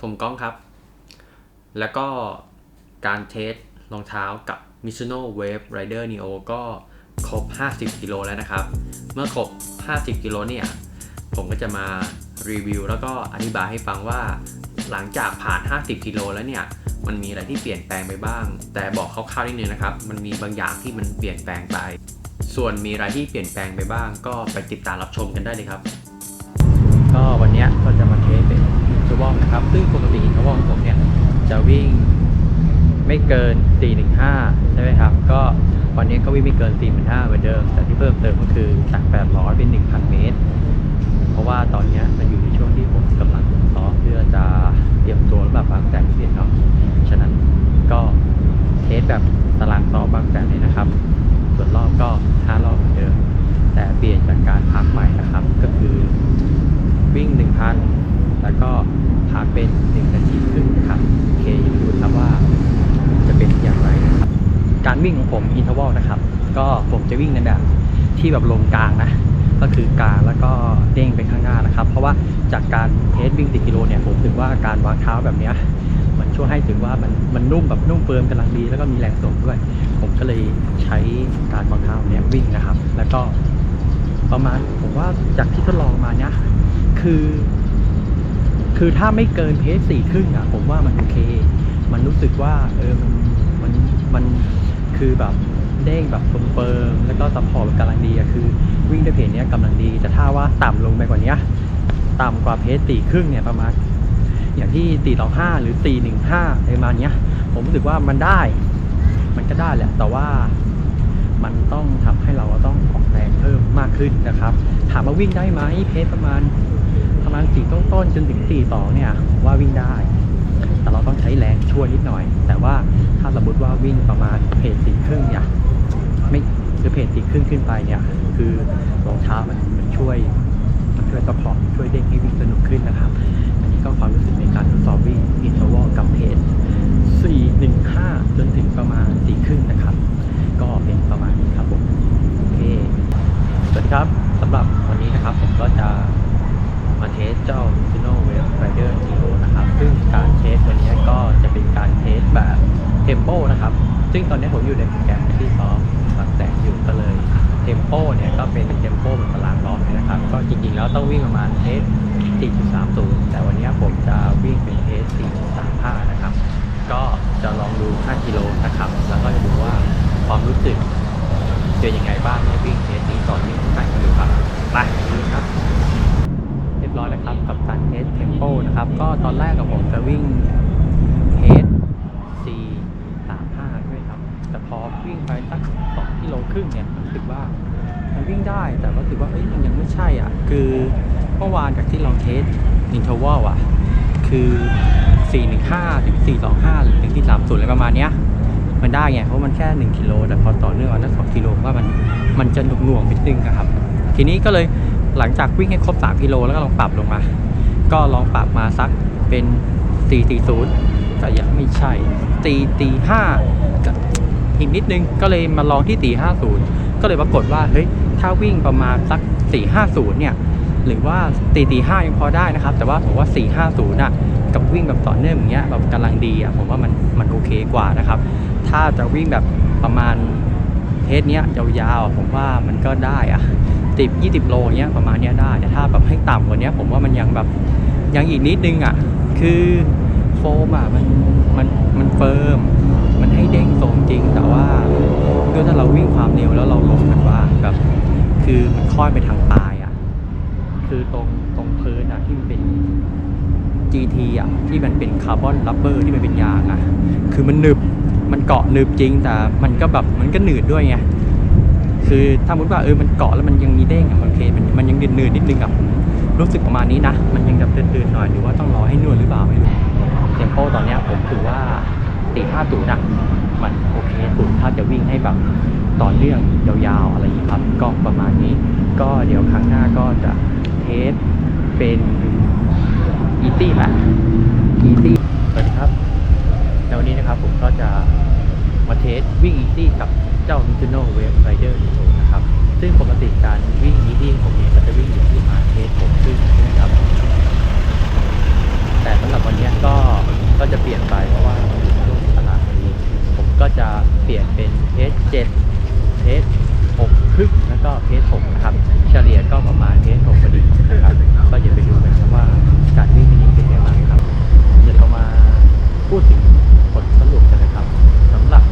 ผมก้องครับ แล้วก็การเทสรองเท้ากับ Mizuno Wave Rider Neo ก็ครบ 50 กิโลแล้วนะครับ เมื่อครบ 50 กิโลเนี่ย ผมก็จะมารีวิวแล้วก็อธิบายให้ฟังว่า หลังจากผ่าน 50 กิโลแล้วเนี่ย มันมีอะไรที่เปลี่ยนแปลงไปบ้าง แต่บอกคร่าวๆนิดนึงนะครับ มันมีบางอย่างที่มันเปลี่ยนแปลงไป ส่วนมีอะไรที่เปลี่ยนแปลงไปบ้าง ก็ไปติดตามรับชมกันได้เลยครับ วอลนะครับ ซึ่งปกติอินเทวอลของผมเนี่ยจะวิ่งไม่เกิน 415 ใช่ไหมครับ ก็วันนี้ก็วิ่งไม่เกิน 415เหมือนเดิม แต่ที่เพิ่มเติมก็คือจาก 800 เป็น 1,000 เมตร เพราะว่าตอนนี้มันอยู่ในช่วงที่ผมกำลังซ้อมเพื่อจะเตรียมตัวสำหรับบางแสนพิเศษเนาะ ฉะนั้นก็เทสแบบตารางซ้อมบางแสนเลยนะครับ ส่วนรอบก็ 5 รอบเหมือนเดิม แต่เปลี่ยนจากการพักใหม่นะครับ ก็คือวิ่ง 1,000 แล้วก็พักเป็น1นาทีครึ่งนะครับโอเคยดูครับว่าจะเป็นอย่างไรนะครับ การวิ่งของผมอินเทอร์วลนะครับ ก็ผมจะวิ่งในแบบที่แบบลงกลางนะ ก็คือกลางแล้วก็เด้งไปข้างหน้านะครับ เพราะว่าจากการเทสวิ่ง10กิโลเนี่ยผมถือว่าการวางเท้าแบบเนี้ยมันช่วยให้ถึงว่ามันมันนุ่มแบบนุ่มเฟิร์มกำลังดี แล้วก็มีแรงส่งด้วย ผมก็เลยใช้การวางเท้าเนี้ยวิ่งนะครับ แล้วก็ประมาณผมว่าจากที่ทดลองมาเนี้ยคือ คือถ้าไม่เกินเพจสี่ครึ่งอะผมว่ามันโอเค มันรู้สึกว่าเออมันมันมันคือแบบเด้งแบบเฟิร์มๆแล้วก็ซัพพอร์ตกำลังดีอะคือวิ่งด้วยเพจเนี้ยกำลังดีแต่ถ้าว่าต่ำลงไปกว่านี้ต่ำกว่าเพจสี่ครึ่งเนี่ยประมาณอย่างที่ตีต่อห้าหรือตีหนึ่งห้าประมาณเนี้ย ผมรู้สึกว่ามันได้ มันก็ได้แหละ แต่ว่ามันต้องทำให้เราต้องออกแรงเพิ่มมากขึ้นนะครับ ถามว่าวิ่งได้ไหมเพจประมาณ มาณสี่ต้นต้นๆจนถึงสี่ต่อเนี่ยผมว่าวิ่งได้ แต่เราต้องใช้แรงช่วยนิดหน่อย แต่ว่าถ้าสมมติว่าวิ่งประมาณเพจสี่ครึ่งเนี่ยไม่หรือเพจสี่ครึ่งขึ้นไปเนี่ยคือรองเท้ามันมันช่วยมันช่วยซัพพอร์ตช่วยเด้งให้วิ่งสนุกขึ้นนะครับ อันนี้ก็ความรู้สึกในการทดสอบวิ่งอินเทวอลกับเพจสี่หนึ่งห้าจนถึงประมาณสี่ครึ่งนะครับ ก็เป็นประมาณนี้ครับผมโอเคสวัสดีครับสำหรับวันนี้นะครับผมก็จะ มาเทสเจ้า Mizuno Wave Rider Neo นะครับ ซึ่งการเทสวันนี้ก็จะเป็นการเทสแบบเทมโปนะครับ ซึ่งตอนนี้ผมอยู่ในโปรแกรมที่ซ้อมบางแสนอยู่ก็เลยเทมโปเนี่ยก็เป็นเทมโปเหมือนตารางล้อมเลยนะครับ ก็จริงๆแล้วต้องวิ่งประมาณเทส 4.30 แต่วันนี้ผมจะวิ่งเป็นเทส 4.35 นะครับ ก็จะลองดู 5 กิโลนะครับ แล้วก็จะดูว่าความรู้สึกเจอยังไงบ้างเมื่อวิ่งเทสนี้ก่อนวิ่งไปกันดูครับ ไปดูครับ รียบร้อยแล้วครับกับการเทสเทมโปนะครับ ก็ตอนแรกกับผมจะวิ่งเทส4 3 5ใช่ไหมครับ แต่พอวิ่งไปสัก2กิโลครึ่งเนี่ยรู้สึกว่ามันวิ่งได้แต่รู้สึกว่าเอ้ยมันยังไม่ใช่อะ คือเมื่อวานจากที่ลองเทสอินเทอร์วลอะ คือ 415ถึง425หรือถึงที่30อะไรประมาณเนี้ยมันได้ไงเพราะมันแค่ 1 กิโล แต่พอต่อเนื่องอันนั้น2กิโลว่ามันมันจะหน่วงวงๆนิดนึงอะครับ ทีนี้ก็เลย หลังจากวิ่งให้ครบ 3 กิโลแล้วก็ลองปรับลงมา ก็ลองปรับมาสักเป็น440แต่ยังไม่ใช่ตีตี5ก็อีกนิดนึงก็เลยมาลองที่ตี50ก็เลยปรากฏว่าเฮ้ยถ้าวิ่งประมาณสัก450เนี่ยหรือว่าตีตีห้ายังพอได้นะครับ แต่ว่าผมว่า450น่ะกับวิ่งแบบต่อเนื่องอย่างเงี้ยแบบกำลังดีอะผมว่ามันมันโอเคกว่านะครับ ถ้าจะวิ่งแบบประมาณเทสเนี้ยยาวๆผมว่ามันก็ได้อะ สิบยี่สิบโลเนี้ยประมาณเนี้ยได้ แต่ถ้าแบบให้ต่ำกว่านี้ผมว่ามันยังแบบยังอีกนิดนึงอะ คือโฟมอะมันมันมันเฟิร์มมันให้เด้งทรงจริง แต่ว่าคือถ้าเราวิ่งความเร็วแล้วเราลงแบบว่าแบบคือมันค่อยไปทางปลายอะ คือตรงตรงพื้นอะที่มันเป็น GT อะที่มันเป็นคาร์บอนรับเบอร์ที่มันเป็นยางอะ คือมันหนึบมันเกาะหนึบจริงแต่มันก็แบบมันก็หนืดด้วยไง คือถ้ามุติว่าเออมันเกาะแล้วมันยังมีเด้งอะโอเคมันมันยังหนืดๆนิดนึงอะผมรู้สึกประมาณนี้นะ มันยังแบบตื่นๆหน่อยหรือว่าต้องรอให้นวดหรือเปล่าไม่รู้เทมโปตอนเนี้ยผมถือว่าตีห้าตูนอะมันโอเคสุดถ้าจะวิ่งให้แบบต่อเนื่องยาวๆอะไรอย่างนี้ครับ ก็ประมาณนี้ ก็เดี๋ยวครั้งหน้าก็จะเทสเป็นอีตี้แหละอีตี้สวัสดีครับในวันนี้นะครับผมก็จะมาเทสวิ่งอีซี่กับ เจ้า Mizuno Wave Rider Neo นะครับ ซึ่งปกติการวิ่งอีซี่ผมเนี่ยก็จะวิ่งอยู่ที่มาเทสผมซึ่งใช่ไหมครับ แต่สำหรับวันนี้ก็ก็จะเปลี่ยนไปเพราะว่าช่วงตลาดนี้ผมก็จะเปลี่ยนเป็นเพจเจ็ดเพจหกครึ่งแล้วก็เพจหกนะครับ เฉลี่ยก็ประมาณเพจหกพอดีนะครับ ก็จะไปดูกันครับว่าการวิ่งที่นี้เป็นยังไงบ้างครับเดี๋ยวเรามาพูดถึงผลสรุปกันนะครับสำหรับ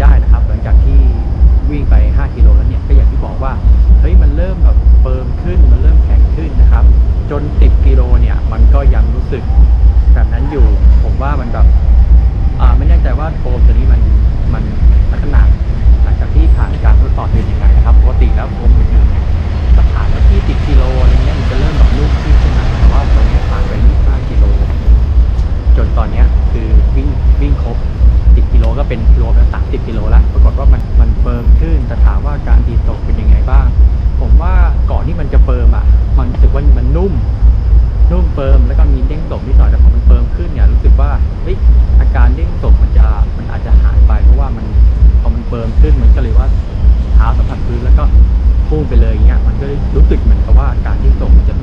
ได้นะครับ หลังจากที่วิ่งไป 5 กิโลแล้วเนี่ยก็อย่างที่บอกว่าเฮ้ยมันเริ่มแบบเฟิร์มขึ้นมันเริ่มแข็งขึ้นนะครับ จน 10 กิโลเนี่ยมันก็ยังรู้สึกแบบนั้นอยู่ ผมว่ามันแบบอ่าไม่แน่ใจว่าโฟมตัวนี้มันมันพัฒนาหลังจากที่ผ่านการทดสอบเป็นยังไงนะครับปกติแล้วโฟมอื่นๆเนี่าผ่านมาที่10กิโลอะไรเงี้ยมันจะเริ่มแบบนุ่มขึ้นใช่ไหมแต่ว่าตอนเนี้ผ่านไป25กิโลจนตอนเนี้ยคือวิ่งวิ่งครบ โลก็เป็นรวมแล้ว30กิโลล้วปรากฏว่ามันมันเฟิร์มขึ้นแต่ถามว่าการดีตกเป็นยังไงบ้าง ผมว่าก่อนที่มันจะเฟิร์มอะ มันรู้สึกว่ามันนุ่ม นุ่มเฟิร์มแล้วก็มีเด้งตกนิดหน่อยแต่พอมันเฟิร์มขึ้นเนี่ยรู้สึกว่าเฮ้ยอาการเด้งตกมันจะมันอาจจะหายไปเพราะว่ามันพอมันเฟิร์มขึ้นมันก็เลยว่าเท้าสัมผัสพื้นแล้วก็พุ่งไปเลยอย่างเงี้ยมันก็รู้สึกเหมือนกับว่าการเด้งตกมันจะ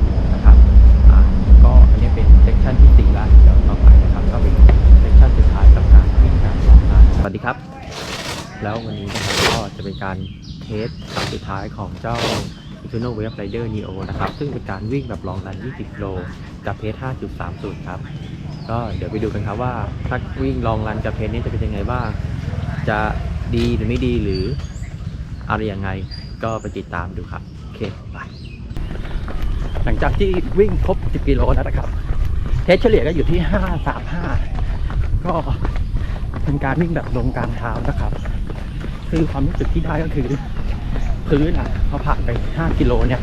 ทสครั้งสุดท้ายของเจ้า i t u n o Wave Rider Neo นะครับ ซึ่งเป็นการวิ่งแบบลองรัน 20กิโลกับเพจ5.30 ครับ ก็เดี๋ยวไปดูกันครับว่าถ้าวิ่งลองรันกับเพจนี้จะเป็นยังไงบ้าง จะดีหรือไม่ดีหรืออะไรยังไงก็ไปติดตามดูครับ โอเคไปหลังจากที่วิ่งครบ 10 กิโลแล้วนะครับ เทสเฉลี่ยก็อยู่ที่ 535 ก็เป็นการวิ่งแบบลงกลางเท้านะครับ คือความรู้สึกที่ได้ก็คือ พื้นอะพอผ่านไป 5 กิโลเนี่ย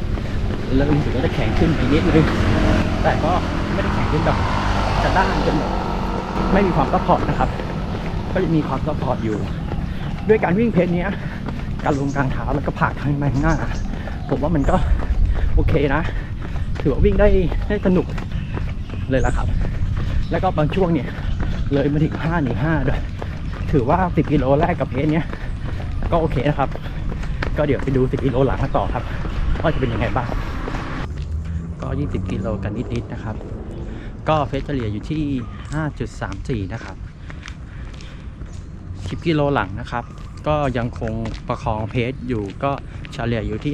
เริ่มรู้สึกว่าจะแข็งขึ้นไปนิดนึงแต่ก็ไม่ได้แข็งขึ้นแบบกระด้างจนไม่มีความซัพพอร์ตนะครับ ก็จะมีความซัพพอร์ตอยู่ ด้วยการวิ่งเพจเนี้ยการลงกลางเท้าแล้วก็ผ่าข้างในข้างหน้า ผมว่ามันก็โอเคนะ ถือว่าวิ่งได้ได้สนุกเลยละครับ แล้วก็บางช่วงเนี่ยเลยมาถึง5หนี5ด้วย ถือว่า 10 กิโลแรกกับเพจเนี้ยก็โอเคนะครับ ก็เดี๋ยวไปดู 10กิโลหลังต่อครับว่าจะเป็นยังไงบ้าง ก็ 20 กิโลกันนิดๆนะครับ ก็เฟสเฉลี่ยอยู่ที่ 5.34 นะครับ 10 กิโลหลังนะครับ ก็ยังคงประคองเพสอยู่ก็เฉลี่ยอยู่ที่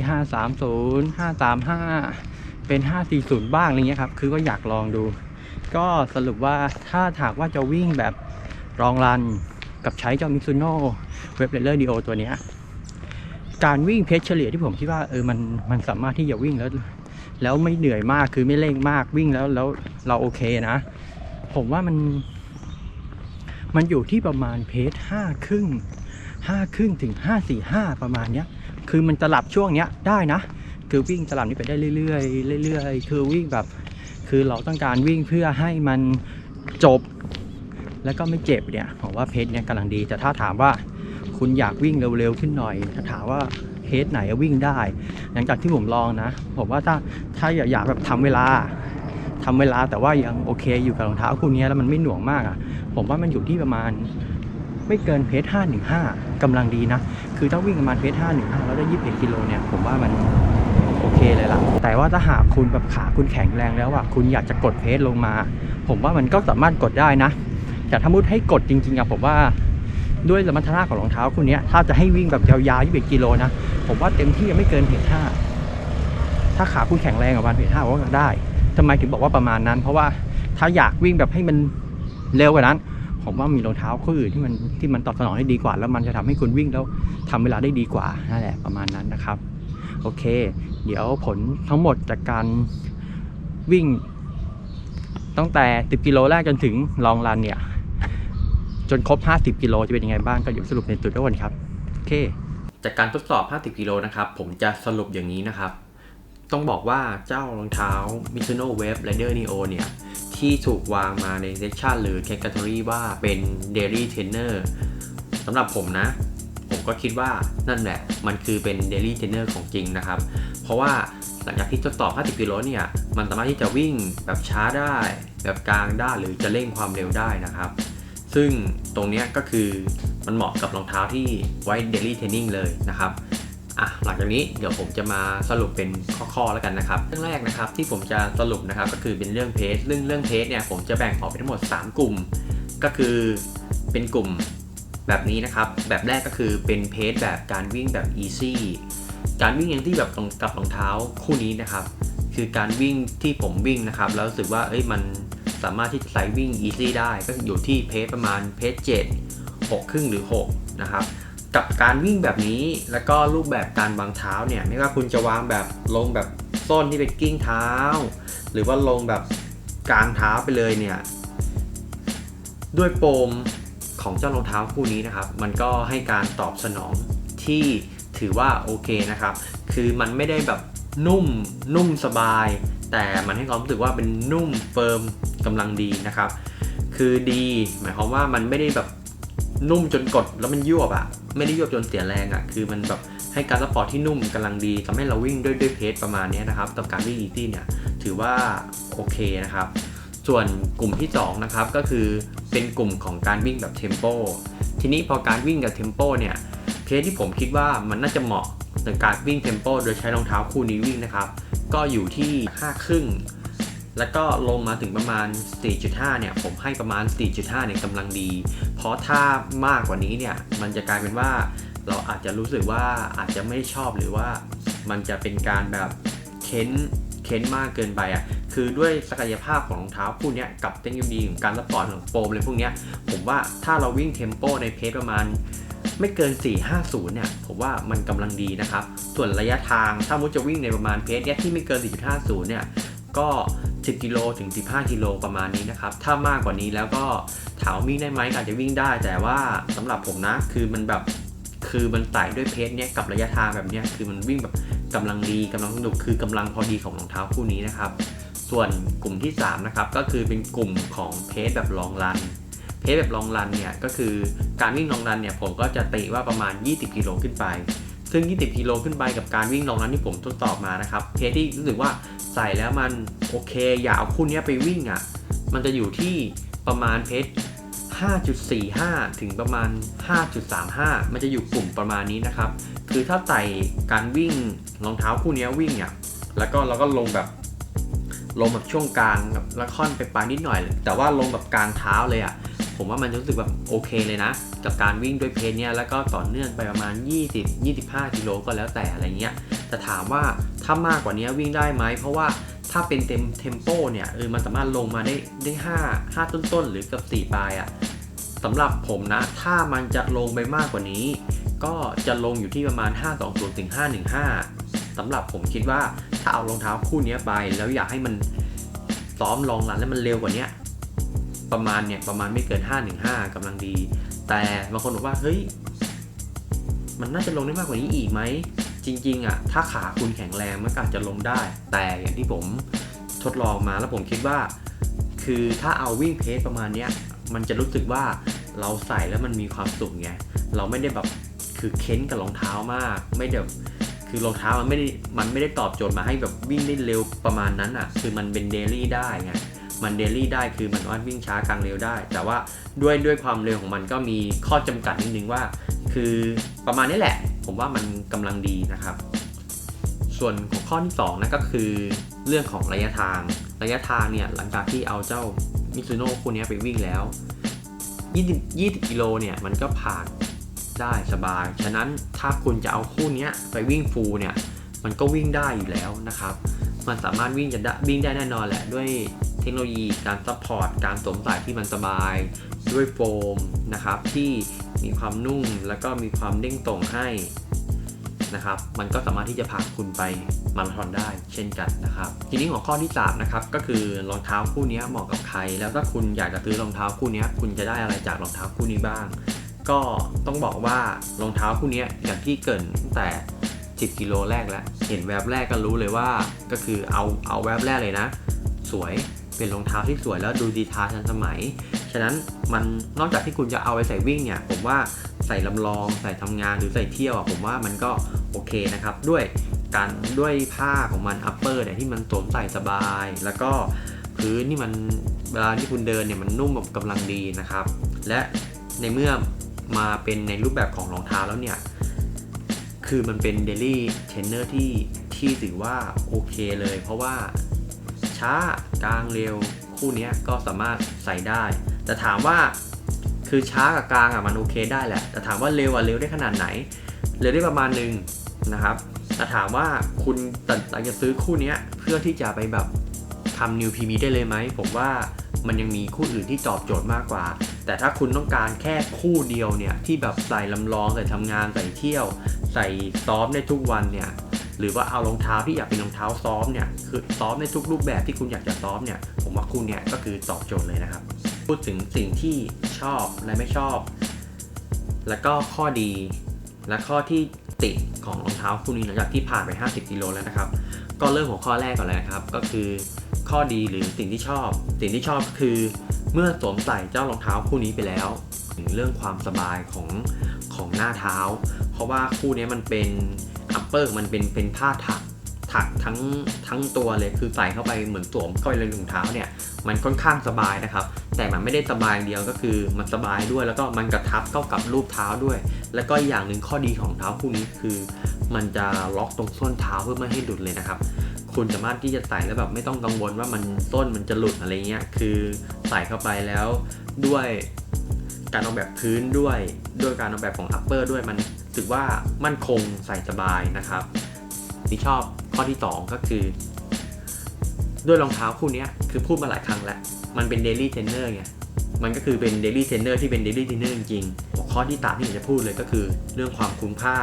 530 535 เป็น 540 บ้างอะไรเงี้ยครับ คือก็อยากลองดู ก็สรุปว่าถ้าถากว่าจะวิ่งแบบรองรันกับใช้เจ้ามิซูโน่เว็บเลอร์ดีโอตัวเนี้ย การวิ่งเพจเฉลี่ยที่ผมคิดว่าเออมันมันสามารถที่จะวิ่งแล้ว แล้วไม่เหนื่อยมากคือไม่เร่งมากวิ่งแล้วแล้วเราโอเคนะ ผมว่ามัน มันอยู่ที่ประมาณเพจห้าครึ่งห้าครึ่งถึงห้าสี่ห้าประมาณเนี้ย คือมันตลับช่วงเนี้ยได้นะ คือวิ่งตลับนี้ไปได้เรื่อยๆเรื่อยๆคือวิ่งแบบ คือเราต้องการวิ่งเพื่อให้มันจบ แล้วก็ไม่เจ็บเนี่ยผมว่าเพจเนี้ยกำลังดีแต่ถ้าถามว่า คุณอยากวิ่งเร็วๆขึ้นหน่อย ถ้าถามว่าเพจไหนวิ่งได้ หลังจากที่ผมลองนะ ผมว่าถ้าถ้าอยากอยากแบบทำเวลาทำเวลาแต่ว่ายังโอเคอยู่กับรองเท้าคู่นี้แล้วมันไม่หน่วงมากอะ ผมว่ามันอยู่ที่ประมาณไม่เกินเพจห้าหนึ่งห้ากำลังดีนะ คือถ้าวิ่งประมาณเพจห้าหนึ่งห้าแล้วได้ยี่สิบเอ็ดกิโลเนี่ย ผมว่ามันโอเคเลยล่ะ แต่ว่าถ้าหากคุณแบบขาคุณแข็งแรงแล้วอะ คุณอยากจะกดเพจลงมา ผมว่ามันก็สามารถกดได้นะ แต่ถ้ามุดให้กดจริงๆอะผมว่า ด้วยสมรรถนะของรองเท้าคู่เนี้ยถ้าจะให้วิ่งแบบยาวๆ21กิโลนะ ผมว่าเต็มที่ยังไม่เกินเพจห้าถ้าขาคุณแข็งแรงกว่าวันเพจห้าผมว่าได้ทำไมถึงบอกว่าประมาณนั้น เพราะว่าถ้าอยากวิ่งแบบให้มันเร็วกว่านั้น ผมว่ามีรองเท้าคู่อื่นที่มันที่มันตอบสนองได้ดีกว่า แล้วมันจะทำให้คุณวิ่งแล้วทำเวลาได้ดีกว่านั่นแหละประมาณนั้นนะครับ โอเค เดี๋ยวผลทั้งหมดจากการวิ่งตั้งแต่ 10 กิโลแรกจนถึงลองรันเนี่ย จนครบ 50 กิโลจะเป็นยังไงบ้างก็เดี๋ยวสรุปในตัวด้วยกันครับโอเคจากการทดสอบ 50 กิโลนะครับ ผมจะสรุปอย่างนี้นะครับ ต้องบอกว่าเจ้ารองเท้า Mizuno Wave Rider Neo เนี่ย ที่ถูกวางมาในเซ c ชันหรือ Category ว่าเป็น Daily Trainer สำหรับผมนะ ผมก็คิดว่านั่นแหละ มันคือเป็น Daily Trainer ของจริงนะครับ เพราะว่าหลังจากที่ทดสอบ 50 กิโลเนี่ย มันสามารถที่จะวิ่งแบบช้าได้ แบบกลางได้หรือจะเร่งความเร็วได้นะครับ ซึ่งตรงนี้ก็คือมันเหมาะกับรองเท้าที่ไว้ daily training เลยนะครับอะหลังจากนี้เดี๋ยวผมจะมาสรุปเป็นข้อๆแล้วกันนะครับ เรื่องแรกนะครับที่ผมจะสรุปนะครับก็คือเป็นเรื่องเพจเรื่องเรื่องเพจเนี่ยผมจะแบ่งออกเป็นทั้งหมด 3 กลุ่ม ก็คือเป็นกลุ่มแบบนี้นะครับ แบบแรกก็คือเป็นเพจแบบการวิ่งแบบ easy การวิ่งอย่างที่แบบกับรองเท้าคู่นี้นะครับ คือการวิ่งที่ผมวิ่งนะครับ แล้วรู้สึกว่าเอ้ยมัน สามารถที่จะใส่วิ่ง easy ได้ก็อยู่ที่เพจประมาณเพจ7 6ครึ่งหรือ6นะครับกับการวิ่งแบบนี้แล้วก็รูปแบบการวางเท้าเนี่ยไม่ว่าคุณจะวางแบบลงแบบส้นที่เป็นกิ้งเท้า หรือว่าลงแบบกลางเท้าไปเลยเนี่ยด้วยโปมของเจ้ารองเท้าคู่นี้นะครับ มันก็ให้การตอบสนองที่ถือว่าโอเคนะครับ คือมันไม่ได้แบบ นุ่มนุ่มสบาย แต่มันให้ความรู้สึกว่าเป็นนุ่มเฟิร์มกำลังดีนะครับ คือดี หมายความว่ามันไม่ได้แบบนุ่มจนกดแล้วมันยวบอะไม่ได้ยวบจนเสียแรงอะคือมันแบบให้การสปอร์ตที่นุ่มกำลังดีทำให้เราวิ่งด้วยด้วยเพจประมาณนี้นะครับกับการวิ่งอีซี่เนี่ยถือว่าโอเคนะครับ ส่วนกลุ่มที่2นะครับก็คือเป็นกลุ่มของการวิ่งแบบเทมโปทีนี้พอการวิ่งกับเทมโปเนี่ยเพจที่ผมคิดว่ามันน่าจะเหมาะ ในการวิ่งเทมโปโดยใช้รองเท้าคู่นี้วิ่งนะครับ ก็อยู่ที่5ครึ่งแล้วก็ลงมาถึงประมาณ 4.5 เนี่ย ผมให้ประมาณ 4.5 เนี่ยกำลังดี เพราะถ้ามากกว่านี้เนี่ย มันจะกลายเป็นว่า เราอาจจะรู้สึกว่าอาจจะไม่ชอบหรือว่ามันจะเป็นการแบบเค้นเค้นมากเกินไปอะ คือด้วยศักยภาพของรองเท้าคู่นี้กับเทคโนโลยีของการสปอร์ตของโปรอะไรพวกนี้ผมว่าถ้าเราวิ่งเทมโปในเพจประมาณ ไม่เกิน 450 เนี่ย ผมว่ามันกำลังดีนะครับ ส่วนระยะทางถ้ามุดจะวิ่งในประมาณเพจเนี้ยที่ไม่เกิน 4.50 เนี่ย ก็ 10 กิโลถึง 15 กิโลประมาณนี้นะครับ ถ้ามากกว่านี้แล้วก็ถามวิ่งได้ไหมอาจจะวิ่งได้ แต่ว่าสำหรับผมนะ คือมันแบบ คือมันไต่ด้วยเพจเนี้ยกับระยะทางแบบเนี้ย คือมันวิ่งแบบกำลังดีกำลังสนุก คือกำลังพอดีของรองเท้าคู่นี้นะครับ ส่วนกลุ่มที่3นะครับ ก็คือเป็นกลุ่มของเพจแบบลองรัน เพจแบบลองรันเนี่ยก็คือการวิ่งลองรันเนี่ยผมก็จะติว่าประมาณ 20 กิโลขึ้นไป ซึ่ง 20 กิโลขึ้นไปกับการวิ่งลองรันที่ผมทดสอบมานะครับเพจที่รู้สึกว่าใส่แล้วมันโอเค อย่าเอาคู่นี้ไปวิ่งอะ่ะมันจะอยู่ที่ประมาณเพจ5.45 ถึงประมาณ 5.35 มันจะอยู่กลุ่มประมาณนี้นะครับ คือถ้าใส่การวิ่งรองเท้าคู่นี้วิ่งอะแล้วก็เราก็ลงแบบ ลงแบบช่วงกลางแบบละค่อนไปปลายนิดหน่อย แต่ว่าลงแบบกลางเท้าเลยอะ่ะ ผมว่ามันรู้สึกแบบโอเคเลยนะ กับการวิ่งด้วยเพจเนี้ยแล้วก็ต่อเนื่องไปประมาณ 20 25กิโลก็แล้วแต่อะไรเงี้ยแต่ถามว่าถ้ามากกว่านี้วิ่งได้ไหมเพราะว่าถ้าเป็นเต็มเทมโปเนี่ยเออมันสามารถลงมาได้ได้5 5ต้นๆหรือกับ4ปลายอะ่ะสำหรับผมนะ ถ้ามันจะลงไปมากกว่านี้ ก็จะลงอยู่ที่ประมาณ 520ถึง515สำหรับผมคิดว่าถ้าเอารองเท้าคู่นี้ไป แล้วอยากให้มันซ้อมลองรันแล้วมันเร็วกว่านี้ ประมาณเนี่ยประมาณไม่เกิน 515กำลังดี แต่บางคนบอกว่าเฮ้ย มันน่าจะลงได้มากกว่านี้อีกไหม จริงๆอะถ้าขาคุณแข็งแรงมันก็อาจจะลงได้ แต่อย่างที่ผมทดลองมาแล้วผมคิดว่า คือถ้าเอาวิ่งเพจประมาณเนี้ยมันจะรู้สึกว่าเราใส่แล้วมันมีความสุขไงเราไม่ได้แบบคือเค้นกับรองเท้ามาก ไม่ได้แบบคือรองเท้ามันไม่ได้มันไม่ได้ตอบโจทย์มาให้แบบวิ่งได้เร็วประมาณนั้นอะ คือมันเป็นเดลี่ได้ไง มันเดลี่ได้คือมันว่าวิ่งช้ากลางเร็วได้ แต่ว่าด้วยด้วยความเร็วของมันก็มีข้อจำกัดนิดนึงว่า คือประมาณนี้แหละ ผมว่ามันกำลังดีนะครับ ส่วนของข้อที่2นะก็คือเรื่องของระยะทาง ระยะทางเนี่ยหลังจากที่เอาเจ้ามิซูโน่คู่นี้ไปวิ่งแล้ว20 20กิโลเนี่ยมันก็ผ่านได้สบาย ฉะนั้นถ้าคุณจะเอาคู่นี้ไปวิ่งฟูลเนี่ย มันก็วิ่งได้อยู่แล้วนะครับ มันสามารถวิ่งจะได้วิ่งได้แน่นอนแหละ ด้วยเทคโนโลยีการซัพพอร์ตการสวมใส่ที่มันสบาย ด้วยโฟมนะครับ ที่มีความนุ่มแล้วก็มีความเด้งตรงให้นะครับ มันก็สามารถที่จะพาคุณไปมาราธอนได้เช่นกันนะครับ ทีนี้หัวข้อที่3นะครับก็คือรองเท้าคู่นี้เหมาะกับใคร แล้วถ้าคุณอยากจะซื้อรองเท้าคู่นี้คุณจะได้อะไรจากรองเท้าคู่นี้บ้าง ก็ต้องบอกว่ารองเท้าคู่นี้อย่างที่เกินแต่ 10 กิโลแรกแล้ว เห็นแวบแรกก็รู้เลยว่า ก็คือเอาเอาแวบแรกเลยนะ สวยเป็นรองเท้าที่สวยแล้วดูดีทาทันสมัย ฉะนั้นมันนอกจากที่คุณจะเอาไปใส่วิ่งเนี่ย ผมว่าใส่ลำลองใส่ทำงานหรือใส่เที่ยวอะผมว่ามันก็โอเคนะครับ ด้วยการด้วยผ้าของมันอัปเปอร์เนี่ยที่มันสวมใส่สบาย แล้วก็พื้นที่มันเวลาที่คุณเดินเนี่ยมันนุ่มแบบกำลังดีนะครับ และในเมื่อมาเป็นในรูปแบบของรองเท้าแล้วเนี่ย คือมันเป็นเดลี่เทรนเนอร์ที่ที่ถือว่าโอเคเลย เพราะว่าช้ากลางเร็วคู่นี้ก็สามารถใส่ได้ แต่ถามว่าคือช้ากับกลางอะมันโอเคได้แหละ แต่ถามว่าเร็วอะเร็วได้ขนาดไหน เร็วได้ประมาณหนึ่งนะครับ แต่ถามว่าคุณตัดสินใจจะซื้อคู่นี้เพื่อที่จะไปแบบทำนิวพีมีได้เลยไหม ผมว่า มันยังมีคู่อื่นที่ตอบโจทย์มากกว่า แต่ถ้าคุณต้องการแค่คู่เดียวเนี่ยที่แบบใส่ลำลองใส่ทำงานใส่เที่ยว ใส่ซ้อมได้ทุกวันเนี่ยหรือว่าเอารองเท้าที่อยากเป็นรองเท้าซ้อมเนี่ยคือซ้อมในทุกรูปแบบที่คุณอยากจะซ้อมเนี่ยผมว่าคู่เนี้ยก็คือตอบโจทย์เลยนะครับ พูดถึงสิ่งที่ชอบและไม่ชอบ แล้วก็ข้อดีและข้อที่ติของรองเท้าคู่นี้หลังจากที่ผ่านไป 50กิโลแล้วนะครับ ก็เริ่มของข้อแรกก่อนเลยนะครับ ก็คือ ข้อดีหรือสิ่งที่ชอบ สิ่งที่ชอบคือเมื่อสวมใส่เจ้ารองเท้าคู่นี้ไปแล้วถึงเรื่องความสบายของของหน้าเท้า เพราะว่าคู่นี้มันเป็นอัปเปอร์มันเป็นเป็นผ้าถักถักทั้งทั้งตัวเลยคือใส่เข้าไปเหมือนสวมเข้าไปในรองเท้าเนี่ยมันค่อนข้างสบายนะครับ แต่มันไม่ได้สบายอย่างเดียวก็คือมันสบายด้วย แล้วก็มันกระทับเข้ากับรูปเท้าด้วย แล้วก็อย่างหนึ่งข้อดีของเท้าคู่นี้คือ มันจะล็อกตรงส้นเท้าเพื่อไม่ให้หลุดเลยนะครับ คุณสามารถที่จะใส่แล้วแบบไม่ต้องกังวลว่ามันส้นมันจะหลุดอะไรเงี้ยคือใส่เข้าไปแล้วด้วยการออกแบบพื้นด้วยด้วยการออกแบบของ upper ด้วยมันถือว่ามั่นคงใส่สบายนะครับที่ชอบข้อที่ 2 ก็คือ ด้วยรองเท้าคู่นี้คือพูดมาหลายครั้งแล้ว มันเป็น daily trainer ไง มันก็คือเป็น daily trainer ที่เป็น daily trainer จริงๆหัวข้อที่ตามที่ผมจะพูดเลยก็คือเรื่องความคุ้มค่า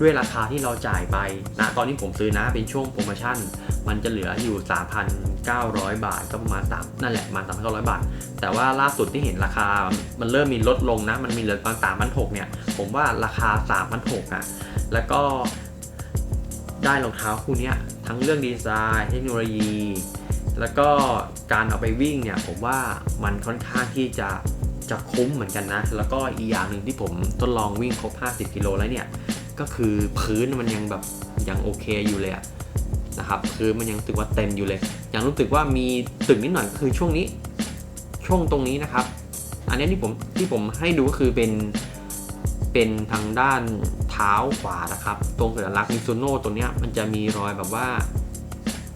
ด้วยราคาที่เราจ่ายไปนะตอนนี้ผมซื้อนะเป็นช่วงโปรโมชั่น มันจะเหลืออยู่ 3,900 บาทก็ประมาณ3นั่นแหละประมาณ3,900 บาท แต่ว่าล่าสุดที่เห็นราคา มันเริ่มมีลดลงนะ มันมีเหลือประมาณ3,600เนี่ย ผมว่าราคา 3,600อะแล้วก็ได้รองเท้าคู่นี้ทั้งเรื่องดีไซน์ เทคโนโลยี แล้วก็การเอาไปวิ่งเนี่ยผมว่ามันค่อนข้างที่จะจะคุ้มเหมือนกันนะ แล้วก็อีกอย่างหนึ่งที่ผมทดลองวิ่งครบ 50 กิโลแล้วเนี่ย ก็คือพื้นมันยังแบบยังโอเคอยู่เลยอะนะครับพื้นมันยังรู้สึกว่าเต็มอยู่เลย ยังรู้สึกว่ามีตึงนิดหน่อยคือช่วงนี้ช่วงตรงนี้นะครับ อันนี้ที่ผมที่ผมให้ดูก็คือเป็นเป็นทางด้านเท้าขวานะครับ ตรงสัญลักษณ์มิซูโน่ตัวเนี้ยมันจะมีรอยแบบว่า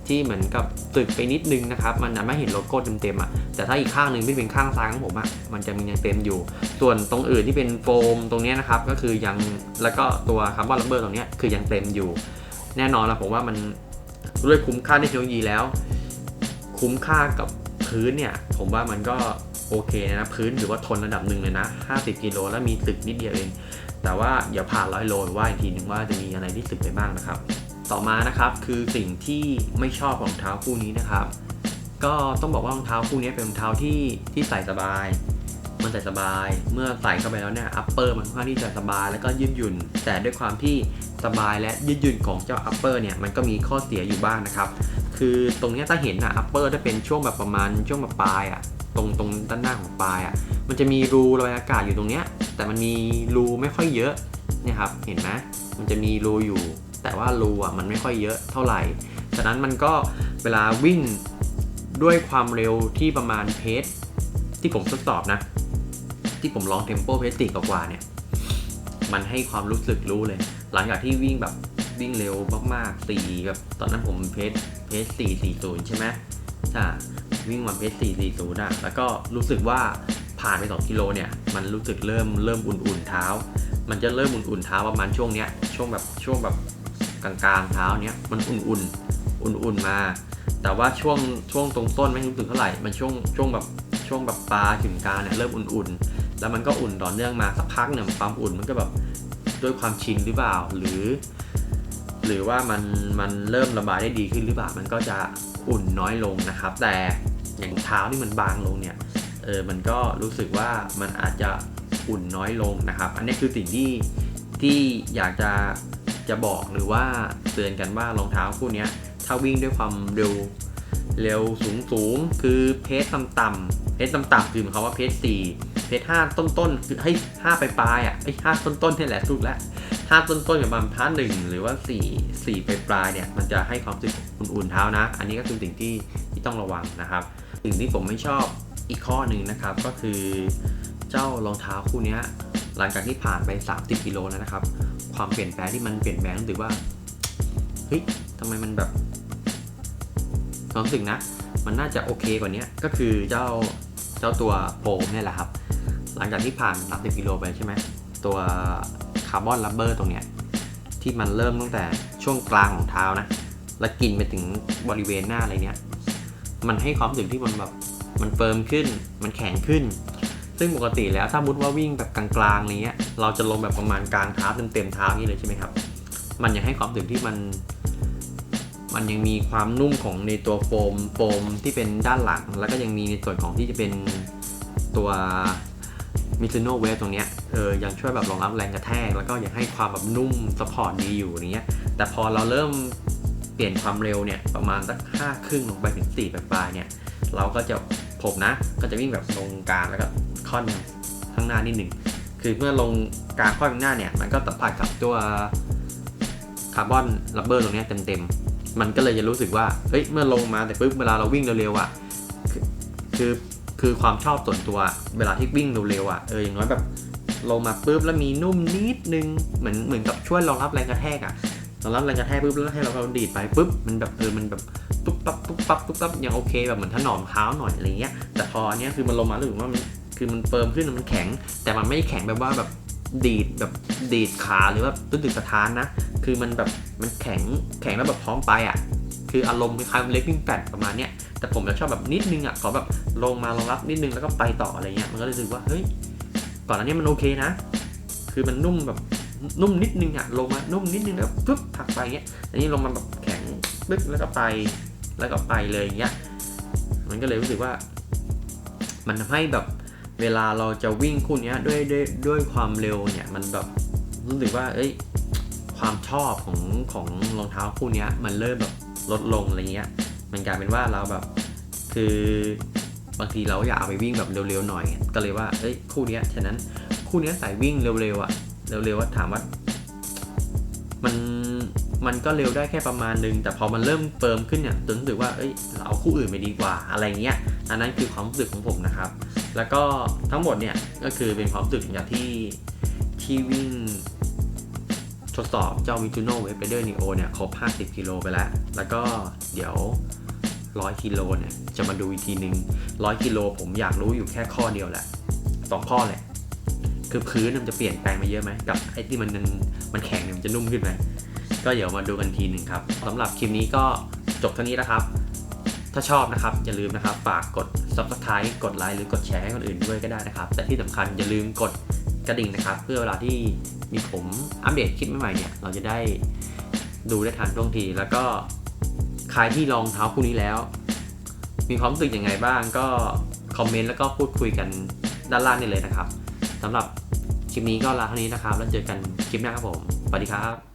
ที่เหมือนกับตึกไปนิดนึงนะครับ มันจะไม่เห็นโลโก้เต็มๆอะแต่ถ้าอีกข้างหนึ่งที่เป็นข้างซ้ายของผมอะมันจะมียังเต็มอยู่ ส่วนตรงอื่นที่เป็นโฟมตรงนี้นะครับก็คือยังแล้วก็ตัวคาร์บอนลับเบอร์ตรงนี้คือยังเต็มอยู่ แน่นอนละผมว่ามันด้วยคุ้มค่าในเทคโนโลยีแล้ว คุ้มค่ากับพื้นเนี่ย ผมว่ามันก็โอเคนะพื้นหรือว่าทนระดับหนึ่งเลยนะ 50 กิโลแล้วมีตึกนิดเดียวเอง แต่ว่าอย่าผ่านร้อยโลว่าอีกทีนึงว่าจะมีอะไรที่ตึกไปบ้างนะครับ ต่อมานะครับคือสิ่งที่ไม่ชอบของรองเท้าคู่นี้นะครับ ก็ต้องบอกว่ารองเท้าคู่นี้เป็นรองเท้าที่ที่ใส่สบาย มันใส่สบาย เมื่อใส่เข้าไปแล้วเนี่ยอัปเปอร์มันค่อนข้างที่จะสบายแล้วก็ยืดหยุ่น แต่ด้วยความที่สบายและยืดหยุ่นของเจ้าอัปเปอร์เนี่ยมันก็มีข้อเสียอยู่บ้างนะครับ คือตรงเนี้ยถ้าเห็นอะอัปเปอร์ถ้าเป็นช่วงแบบประมาณช่วงแบบปลายอะตรงตรงด้านหน้าของปลายอะมันจะมีรูระบายอากาศอยู่ตรงเนี้ยแต่มันมีรูไม่ค่อยเยอะเนี่ยครับเห็นไหมมันจะมีรูอยู่ แต่ว่ารูอะมันไม่ค่อยเยอะเท่าไหร่ ฉะนั้นมันก็เวลาวิ่งด้วยความเร็วที่ประมาณเพจที่ผมทดสอบนะ ที่ผมลองเทมโปเพจติกว่าเนี่ย มันให้ความรู้สึกรู้เลย หลังจากที่วิ่งแบบวิ่งเร็วมากๆสี่แบบตอนนั้นผมเพจเพจสี่สี่ศูนย์ใช่ไหมอ่าวิ่งมาเพจสี่สี่ศูนย์อะแล้วก็รู้สึกว่าผ่านไปสองกิโลเนี่ย มันรู้สึกเริ่มเริ่มอุ่นๆเท้า มันจะเริ่มอุ่นๆเท้าประมาณช่วงเนี้ย ช่วงแบบช่วงแบบ กลางๆเท้าเนี้ยมันอุ่นๆ อุ่นๆมา แต่ว่าช่วงช่วงตรงต้นไม่รู้สึกเท่าไหร่ มันช่วงช่วงแบบช่วงแบบปลาถึงกลางเนี่ยเริ่มอุ่นๆ แล้วมันก็อุ่นต่อเนื่องมาสักพักเนี่ยความอุ่นมันก็แบบด้วยความชินหรือเปล่าหรือ หรือว่ามันมันเริ่มระบายได้ดีขึ้นหรือเปล่ามันก็จะอุ่นน้อยลงนะครับ แต่อย่างเท้าที่มันบางลงเนี่ยเออมันก็รู้สึกว่ามันอาจจะอุ่นน้อยลงนะครับ อันนี้คือสิ่งที่ที่อยากจะ จะบอกหรือว่าเตือนกันว่ารองเท้าคู่นี้ถ้าวิ่งด้วยความเร็วเร็วสูงสูงคือเพจต่ำๆเพจต่ำๆคือหมายความว่าเพจสี่เพจห้าต้นๆคือให้ห้าปลายๆอะไอ้ห้าต้นๆนี่แหละถูกแล้วถ้าต้นๆกับมันพาร์ทหนึ่งหรือว่า4 4ปลายปลายๆเนี่ยมันจะให้ความรู้สึกอุ่นๆเท้านะ อันนี้ก็คือสิ่งที่ที่ต้องระวังนะครับสิ่งที่ผมไม่ชอบอีกข้อหนึ่งนะครับก็คือเจ้ารองเท้าคู่นี้ หลังจากที่ผ่านไป 30กิโลแล้วนะครับ ความเปลี่ยนแปลงที่มันเปลี่ยนแปลงรู้สึกว่าเฮ้ยทำไมมันแบบความรู้สึกนะ มันน่าจะโอเคกว่านี้ก็คือเจ้าเจ้าตัวโฟมเนี่ยแหละครับ หลังจากที่ผ่าน 30กิโลไปใช่ไหมตัวคาร์บอนลับเบอร์ตรงเนี้ยที่มันเริ่มตั้งแต่ช่วงกลางของเท้านะ แล้วกินไปถึงบริเวณหน้าอะไรเนี้ย มันให้ความรู้สึกที่มันแบบมันเฟิร์มขึ้น มันแข็งขึ้น ซึ่งปกติแล้วถ้ามุดว่าวิ่งแบบกลางๆอะไรเงี้ยเราจะลงแบบประมาณกลางเท้าเต็มๆเท้าอย่างนี้เลยใช่ไหมครับ มันยังให้ความรู้สึกที่มัน มันยังมีความนุ่มของในตัวโฟมโฟมที่เป็นด้านหลัง แล้วก็ยังมีในส่วนของที่จะเป็นตัวมิซูโน่เวฟตรงเนี้ยเออยังช่วยแบบรองรับแรงกระแทก แล้วก็ยังให้ความแบบนุ่มสปอร์ตดีอยู่อย่างเงี้ย แต่พอเราเริ่มเปลี่ยนความเร็วเนี่ยประมาณสักห้าครึ่งลงไปถึงสี่ปลายๆเนี่ยเราก็จะผมนะก็จะวิ่งแบบลงกลางแล้วก็ ค่อนข้างหน้านิดหนึ่ง คือเมื่อลงกลางค่อนข้างหน้าเนี่ย มันก็สัมผัสกับตัวคาร์บอนลับเบอร์ตรงนี้เต็มๆ มันก็เลยจะรู้สึกว่า เฮ้ย เมื่อลงมาแต่ปุ๊บเวลาเราวิ่งเร็วๆอะคือคือคือความชอบส่วนตัว เวลาที่วิ่งเร็วๆอะ เออ อย่างน้อยแบบลงมาปุ๊บแล้วมีนุ่มนิดนึง เหมือนเหมือนกับช่วยรองรับแรงกระแทกอะรองรับแรงกระแทกปุ๊บแล้วให้เราเราดีดไปปุ๊บ มันแบบเออ มันแบบปุ๊บปั๊บปุ๊บปั๊บปุ๊บปั๊บยังโอเคแบบเหมือนถนอมเท้าหน่อยอะไรเงี้ย แต่พออันนี้ยคือมันลงมารู้สึกว่ามัน คือมันเฟิร์มขึ้นมันแข็ง แต่มันไม่แข็งแบบว่าแบบดีดแบบดีดขาหรือว่าตุ้ดสะท้านนะ คือมันแบบมันแข็งแข็งแล้วแบบพร้อมไปอะ คืออารมณ์คล้ายๆเล็กวิ่งแปดประมาณเนี้ย แต่ผมจะชอบแบบนิดนึงอะขอแบบลงมารองรับนิดนึงแล้วก็ไปต่ออะไรเงี้ย มันก็เลยรู้สึกว่าเฮ้ย ก่อนอันนี้มันโอเคนะ คือมันนุ่มแบบนุ่มนิดนึงอะลงมานุ่มนิดนึงแล้วปุ๊บผักไปเงี้ย อันนี้ลงมาแบบแข็งปึ๊บแล้วก็ไปแล้วก็ไปเลยอย่างเงี้ย มันก็เลยรู้สึกว่า มันทำให้แบบ เวลาเราจะวิ่งคู่นี้ด้วยด้วยด้วยความเร็วเนี่ยมันแบบรู้สึกว่า เอ้ยความชอบของของรองเท้าคู่นี้มันเริ่มแบบลดลงอะไรเงี้ย มันกลายเป็นว่าเราแบบคือบางทีเราอยากเอาไปวิ่งแบบเร็วๆหน่อย ก็เลยว่า เอ้ยคู่นี้ฉะนั้นคู่นี้ยใส่วิ่งเร็วๆอะเร็วๆว่าถามว่า มันมันก็เร็วได้แค่ประมาณนึง แต่พอมันเริ่มเฟิร์มขึ้นเนี่ยรู้สึกว่าเอ้ยเราเอาคู่อื่นไปดีกว่าอะไรเงี้ย อันนั้นคือความรู้สึกของผมนะครับ แล้วก็ทั้งหมดเนี่ยก็คือเป็นความรู้สึกจากที่ที่วิ่งทดสอบเจ้า Mizuno Wave Rider Neo เนี่ยครบ 50 กิโลไปแล้ว แล้วก็เดี๋ยว 100 กิโลเนี่ยจะมาดูอีกทีนึง 100 กิโลผมอยากรู้อยู่แค่ข้อเดียวแหละสองข้อแหละ คือพื้นมันจะเปลี่ยนแปลงไปเยอะไหมกับไอ้ที่มันมันแข็งเนี่ยมันจะนุ่มขึ้นไหมก็เดี๋ยวมาดูกันทีหนึ่งครับสำหรับคลิปนี้ก็จบเท่านี้นะครับ ถ้าชอบนะครับ อย่าลืมนะครับ ฝากกด subscribe กดไลค์หรือกดแชร์ให้คนอื่นด้วยก็ได้นะครับ แต่ที่สำคัญอย่าลืมกดกระดิ่งนะครับ เพื่อเวลาที่มีผมอัปเดตคลิปใหม่ๆเนี่ย เราจะได้ดูได้ทันท่วงที แล้วก็ใครที่ลองเท้าคู่นี้แล้ว มีความรู้สึกยังไงบ้างก็คอมเมนต์แล้วก็พูดคุยกันด้านล่างได้เลยนะครับสำหรับคลิปนี้ก็ลาเท่านี้นะครับ แล้วเจอกันคลิปหน้าครับผมสวัสดีครับ